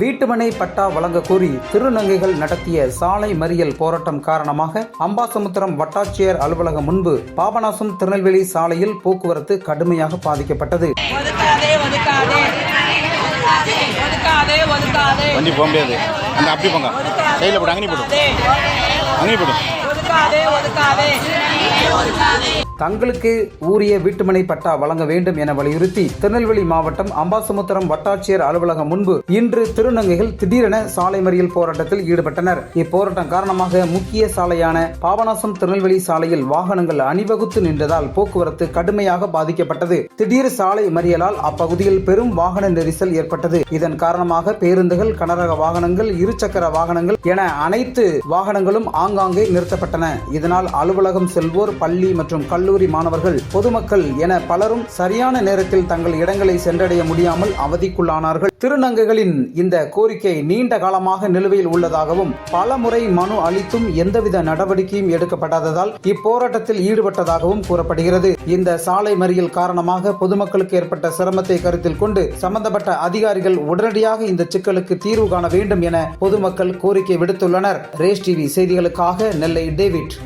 வீட்டுமனை பட்டா வழங்க கோரி திருநங்கைகள் நடத்திய சாலை மறியல் போராட்டம் காரணமாக அம்பாசமுத்திரம் வட்டாட்சியர் அலுவலகம் முன்பு பாபநாசம் திருநெல்வேலி சாலையில் போக்குவரத்து கடுமையாக பாதிக்கப்பட்டது. வண்டி போக முடியாது. அந்த அப்படி போங்க. சைடில் போடு அங்கனி போடு அங்கனி போடு ஒதுக்காதே ஒதுக்காதே. தங்களுக்கு ஊரிய வீட்டுமனை பட்டா வழங்க வேண்டும் என வலியுறுத்தி திருநெல்வேலி மாவட்டம் அம்பாசமுத்திரம் வட்டாட்சியர் அலுவலகம் முன்பு இன்று திருநங்கைகள் திடீரென சாலை மறியல் போராட்டத்தில் ஈடுபட்டனர். இப்போராட்டம் காரணமாக முக்கிய சாலையான பாபநாசம் திருநெல்வேலி சாலையில் வாகனங்கள் அணிவகுத்து நின்றதால் போக்குவரத்து கடுமையாக பாதிக்கப்பட்டது. திடீர் சாலை மறியலால் அப்பகுதியில் பெரும் வாகன நெரிசல் ஏற்பட்டது. இதன் காரணமாக பேருந்துகள் கனரக வாகனங்கள் இருசக்கர வாகனங்கள் என அனைத்து வாகனங்களும் ஆங்காங்கே நிறுத்தப்பட்டன. இதனால் அலுவலகம் செல்வோர் பள்ளி மற்றும் கல்லூரி மாணவர்கள் பொதுமக்கள் என பலரும் சரியான நேரத்தில் தங்கள் இடங்களை சென்றடைய முடியாமல் அவதிக்குள்ளானார்கள். திருநங்கைகளின் இந்த கோரிக்கை நீண்ட காலமாக நிலுவையில் உள்ளதாகவும் பல முறை மனு அளித்தும் எந்தவித நடவடிக்கையும் எடுக்கப்படாததால் இப்போராட்டத்தில் ஈடுபட்டதாகவும் கூறப்படுகிறது. இந்த சாலை மறியல் காரணமாக பொதுமக்களுக்கு ஏற்பட்ட சிரமத்தை கருத்தில் கொண்டு சம்பந்தப்பட்ட அதிகாரிகள் உடனடியாக இந்த சிக்கலுக்கு தீர்வு காண வேண்டும் என பொதுமக்கள் கோரிக்கை விடுத்துள்ளனர். ரேஸ் டிவி செய்திகளுக்காக நெல்லை டேவிட்.